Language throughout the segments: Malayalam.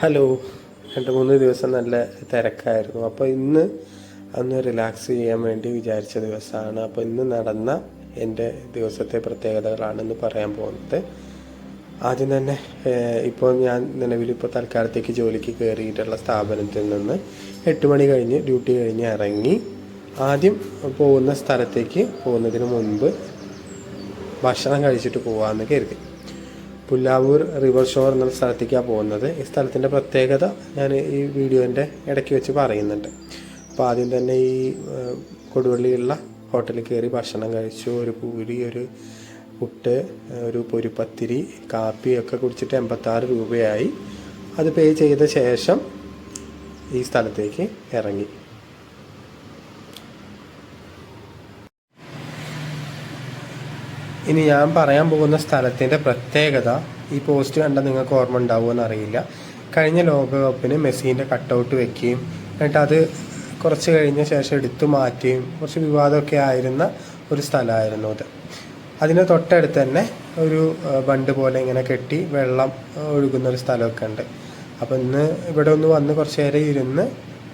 ഹലോ. രണ്ട് മൂന്ന് ദിവസം നല്ല തിരക്കായിരുന്നു. അപ്പോൾ ഇന്ന് അന്ന് റിലാക്സ് ചെയ്യാൻ വേണ്ടി വിചാരിച്ച ദിവസമാണ്. അപ്പോൾ ഇന്ന് നടന്ന എന്റെ ദിവസത്തെ പ്രത്യേകതകളാണെന്ന് പറയാൻ പോകുന്നത്. ആദ്യം തന്നെ ഇപ്പോൾ ഞാൻ നിലവിൽ ഇപ്പോൾ തൽക്കാലത്തേക്ക് ജോലിക്ക് കയറിയിട്ടുള്ള സ്ഥാപനത്തിൽ നിന്ന് എട്ട് മണി കഴിഞ്ഞ് ഡ്യൂട്ടി കഴിഞ്ഞ് ഇറങ്ങി ആദ്യം പോകുന്ന സ്ഥലത്തേക്ക് പോകുന്നതിന് മുൻപ് ഭക്ഷണം കഴിച്ചിട്ട് പോകാമെന്ന് കരുതി. പുല്ലാവൂർ റിവർ ഷോർ എന്ന സ്ഥലത്തേക്കാണ് പോകുന്നത്. ഈ സ്ഥലത്തിന്റെ പ്രത്യേകത ഞാൻ ഈ വീഡിയോന്റെ ഇടയ്ക്ക് വെച്ച് പറയുന്നുണ്ട്. അപ്പോൾ ആദ്യം തന്നെ ഈ കൊടുവള്ളിയുള്ള ഹോട്ടലിൽ കയറി ഭക്ഷണം കഴിച്ചു. ഒരു പൂരി ഒരു പുട്ട് ഒരു പൊരിപ്പത്തിരി കാപ്പി ഒക്കെ കുടിച്ചിട്ട് എൺപത്താറ് രൂപയായി. അത് പേ ചെയ്ത ശേഷം ഈ സ്ഥലത്തേക്ക് ഇറങ്ങി. ഇനി ഞാൻ പറയാൻ പോകുന്ന സ്ഥലത്തിന്റെ പ്രത്യേകത ഈ പോസ്റ്റ് കണ്ടാൽ നിങ്ങൾക്ക് ഓർമ്മ ഉണ്ടാവുമെന്ന് അറിയില്ല കഴിഞ്ഞ ലോകകപ്പിന് മെസ്സീന്റെ കട്ടൗട്ട് വെക്കുകയും എന്നിട്ട് അത് കുറച്ച് കഴിഞ്ഞ ശേഷം എടുത്തു മാറ്റുകയും കുറച്ച് വിവാദമൊക്കെ ആയിരുന്ന ഒരു സ്ഥലമായിരുന്നു അത്. അതിന് തൊട്ടടുത്ത് തന്നെ ഒരു ബണ്ട് പോലെ ഇങ്ങനെ കെട്ടി വെള്ളം ഒഴുകുന്ന ഒരു സ്ഥലമൊക്കെ ഉണ്ട്. അപ്പോൾ ഇന്ന് ഇവിടെ ഒന്ന് വന്ന് കുറച്ച് നേരം ഇരുന്ന്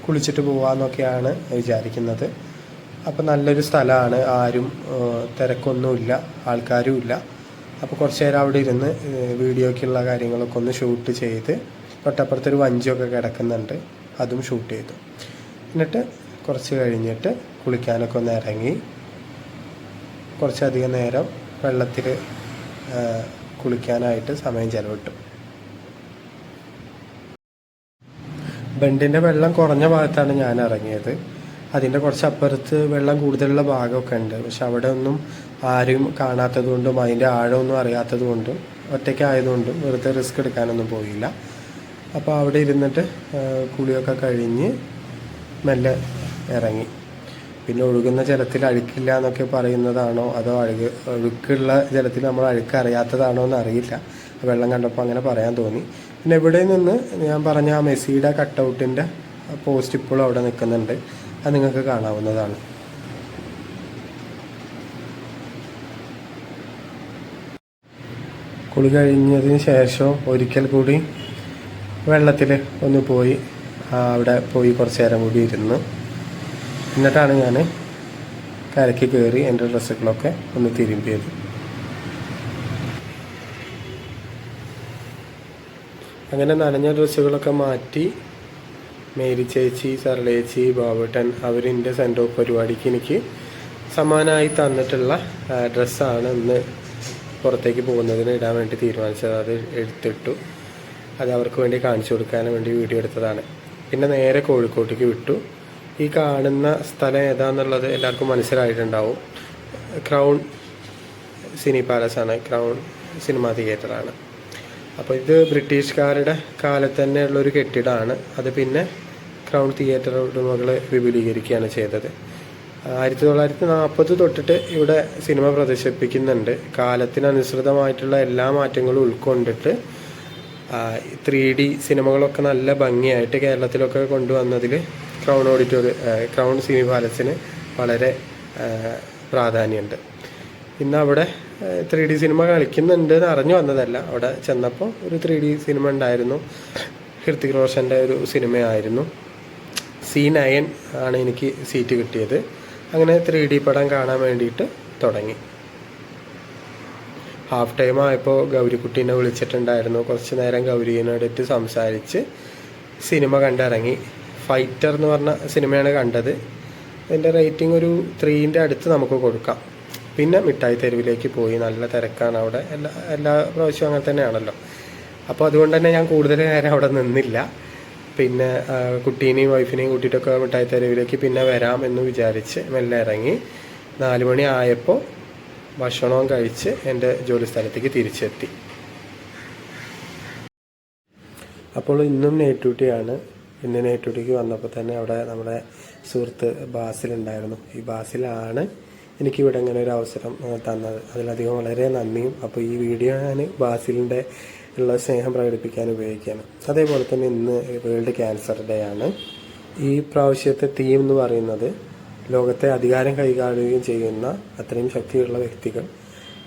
കുളിച്ചിട്ട് പോകാമെന്നൊക്കെയാണ് വിചാരിക്കുന്നത്. അപ്പോൾ നല്ലൊരു സ്ഥലമാണ് ആരും തിരക്കൊന്നുമില്ല. ആൾക്കാരും ഇല്ല. അപ്പോൾ കുറച്ച് നേരം അവിടെ ഇരുന്ന് വീഡിയോയ്ക്കുള്ള കാര്യങ്ങളൊക്കെ ഒന്ന് ഷൂട്ട് ചെയ്ത് തൊട്ടപ്പുറത്തൊരു വഞ്ചിയൊക്കെ കിടക്കുന്നുണ്ട്. അതും ഷൂട്ട് ചെയ്തു. എന്നിട്ട് കുറച്ച് കഴിഞ്ഞിട്ട് കുളിക്കാനൊക്കെ ഒന്ന് ഇറങ്ങി. കുറച്ചധികം നേരം വെള്ളത്തിൽ കുളിക്കാനായിട്ട് സമയം ചെലവിട്ടു. ബണ്ടിന്റെ വെള്ളം കുറഞ്ഞ ഭാഗത്താണ് ഞാൻ ഇറങ്ങിയത്. അതിന്റെ കുറച്ച് അപ്പുറത്ത് വെള്ളം കൂടുതലുള്ള ഭാഗമൊക്കെ ഉണ്ട്. പക്ഷെ അവിടെ ഒന്നും ആരും കാണാത്തത് കൊണ്ടും അതിന്റെ ആഴമൊന്നും അറിയാത്തത് കൊണ്ടും ഒറ്റയ്ക്കായതുകൊണ്ടും വെറുതെ റിസ്ക് എടുക്കാനൊന്നും പോയില്ല. അപ്പോൾ അവിടെ ഇരുന്നിട്ട് കുളിയൊക്കെ കഴിഞ്ഞ് മെല്ലെ ഇറങ്ങി. പിന്നെ ഒഴുകുന്ന ജലത്തിൽ അഴുക്കില്ല എന്നൊക്കെ പറയുന്നതാണോ? അതോ അഴുക്ക് ഒഴുക്കുള്ള ജലത്തിൽ നമ്മൾ അഴുക്ക് അറിയാത്തതാണോ എന്ന് അറിയില്ല വെള്ളം കണ്ടപ്പോൾ അങ്ങനെ പറയാൻ തോന്നി. പിന്നെ ഇവിടെ നിന്ന് ഞാൻ പറഞ്ഞ ആ മെസ്സിയുടെ കട്ടൗട്ടിന്റെ പോസ്റ്റ് ഇപ്പോഴും അവിടെ നിൽക്കുന്നുണ്ട്. അത് നിങ്ങൾക്ക് കാണാവുന്നതാണ്. കുളി കഴിഞ്ഞതിന് ശേഷം ഒരിക്കൽ കൂടി വെള്ളത്തിൽ ഒന്ന് പോയി അവിടെ പോയി കുറച്ച് നേരം കൂടി ഇരുന്ന്. എന്നിട്ടാണ് ഞാൻ കരയ്ക്ക് കയറി എന്റെ ഡ്രസ്സുകളൊക്കെ ഒന്ന് തിരുമ്പിയത്. അങ്ങനെ നനഞ്ഞ ഡ്രസ്സുകളൊക്കെ മാറ്റി മേരി ചേച്ചി സർലേച്ചി ബാബട്ടൻ അവരിന്റെ സെൻഡ് ഓഫ് പരിപാടിക്ക് എനിക്ക് സമാനമായി തന്നിട്ടുള്ള ഡ്രസ്സാണ് ഇന്ന് പുറത്തേക്ക് പോകുന്നതിന് ഇടാൻ വേണ്ടി തീരുമാനിച്ചത്. അത് എടുത്തിട്ടു. അത് അവർക്ക് വേണ്ടി കാണിച്ചു കൊടുക്കാൻ വേണ്ടി വീഡിയോ എടുത്തതാണ്. പിന്നെ നേരെ കോഴിക്കോട്ടേക്ക് വിട്ടു. ഈ കാണുന്ന സ്ഥലം ഏതാന്നുള്ളത് എല്ലാവർക്കും മനസ്സിലായിട്ടുണ്ടാവും. ക്രൗൺ സിനി പാലസാണ് ക്രൗൺ സിനിമാ തിയേറ്ററാണ് അപ്പോൾ ഇത് ബ്രിട്ടീഷുകാരുടെ കാലത്ത് തന്നെയുള്ളൊരു കെട്ടിടമാണ്. അത് പിന്നെ ക്രൗൺ തിയേറ്റർ ഉടമകൾ വിപുലീകരിക്കുകയാണ് ചെയ്തത്. ആയിരത്തി തൊള്ളായിരത്തി നാൽപ്പത് തൊട്ടിട്ട് ഇവിടെ സിനിമ പ്രദർശിപ്പിക്കുന്നുണ്ട്. കാലത്തിനനുസൃതമായിട്ടുള്ള എല്ലാ മാറ്റങ്ങളും ഉൾക്കൊണ്ടിട്ട് ത്രീ ഡി സിനിമകളൊക്കെ നല്ല ഭംഗിയായിട്ട് കേരളത്തിലൊക്കെ കൊണ്ടുവന്നതിൽ ക്രൗൺ ഓഡിറ്റോറിയം ക്രൗൺ സിനി പാലസിന് വളരെ പ്രാധാന്യമുണ്ട്. ഇന്ന് അവിടെ ത്രീ ഡി സിനിമ കളിക്കുന്നുണ്ട് എന്ന് അറിഞ്ഞു വന്നതല്ല. അവിടെ ചെന്നപ്പോൾ ഒരു ത്രീ ഡി സിനിമ ഉണ്ടായിരുന്നു. ഹൃത്തിക് റോഷന്റെ ഒരു സിനിമയായിരുന്നു. സി നയൻ ആണ് എനിക്ക് സീറ്റ് കിട്ടിയത്. അങ്ങനെ ത്രീ ഡി പടം കാണാൻ വേണ്ടിയിട്ട് തുടങ്ങി. ഹാഫ് ടൈം ആയപ്പോൾ ഗൗരിക്കുട്ടീനെ വിളിച്ചിട്ടുണ്ടായിരുന്നു. കുറച്ച് നേരം ഗൗരീനോടൊത്ത് സംസാരിച്ച് സിനിമ കണ്ടിറങ്ങി. ഫൈറ്റർ എന്ന് പറഞ്ഞ സിനിമയാണ് കണ്ടത്. അതിന്റെ റേറ്റിംഗ് ഒരു ത്രീന്റെ അടുത്ത് നമുക്ക് കൊടുക്കാം. പിന്നെ മിഠായി തെരുവിലേക്ക് പോയി. നല്ല തിരക്കാണ് അവിടെ. എല്ലാ എല്ലാ പ്രാവശ്യവും അങ്ങനെ തന്നെയാണല്ലോ. അപ്പോൾ അതുകൊണ്ട് തന്നെ ഞാൻ കൂടുതൽ നേരം അവിടെ നിന്നില്ല. പിന്നെ കുട്ടീനെയും വൈഫിനെയും കൂട്ടിയിട്ടൊക്കെ മിഠായിത്തെരുവിലേക്ക് പിന്നെ വരാം എന്ന് വിചാരിച്ച് മെല്ലെ ഇറങ്ങി. നാല് മണി ആയപ്പോൾ ഭക്ഷണവും കഴിച്ച് എന്റെ ജോലി സ്ഥലത്തേക്ക് തിരിച്ചെത്തി. അപ്പോൾ ഇന്നും നൈറ്റ് ഡ്യൂട്ടിയാണ്. ഇന്ന് നൈറ്റ് ഡ്യൂട്ടിക്ക് വന്നപ്പോൾ തന്നെ അവിടെ നമ്മുടെ സുഹൃത്ത് ബാസിലുണ്ടായിരുന്നു. ഈ ബാസിലാണ് എനിക്കിവിടെ ഇങ്ങനെ ഒരു അവസരം തന്നത്. അതിലധികം വളരെ നന്ദിയും. അപ്പോൾ ഈ വീഡിയോ ഞാൻ ബാസിലിന്റെ ഉള്ള സ്നേഹം പ്രകടിപ്പിക്കാൻ ഉപയോഗിക്കുകയാണ്. അതേപോലെ തന്നെ ഇന്ന് വേൾഡ് ക്യാൻസർ ഡേ ആണ്. ഈ പ്രാവശ്യത്തെ തീം എന്ന് പറയുന്നത് ലോകത്തെ അധികാരം കൈകാര്യം ചെയ്യുന്ന അത്രയും ശക്തിയുള്ള വ്യക്തികൾ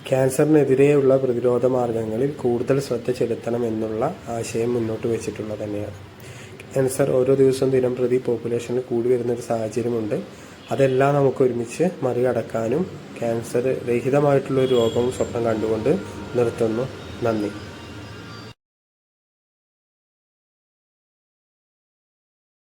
ക്യാൻസറിനെതിരെയുള്ള പ്രതിരോധ മാർഗങ്ങളിൽ കൂടുതൽ ശ്രദ്ധ ചെലുത്തണം എന്നുള്ള ആശയം മുന്നോട്ട് വെച്ചിട്ടുള്ളത് തന്നെയാണ്. ക്യാൻസർ ഓരോ ദിവസവും ദിനം പ്രതി പോപ്പുലേഷനിൽ കൂടി വരുന്ന ഒരു സാഹചര്യമുണ്ട്. അതെല്ലാം നമുക്ക് ഒരുമിച്ച് മറികടക്കാനും ക്യാൻസർ രഹിതമായിട്ടുള്ള രോഗവും സ്വപ്നം കണ്ടുകൊണ്ട് നിർത്തുന്നു. നന്ദി.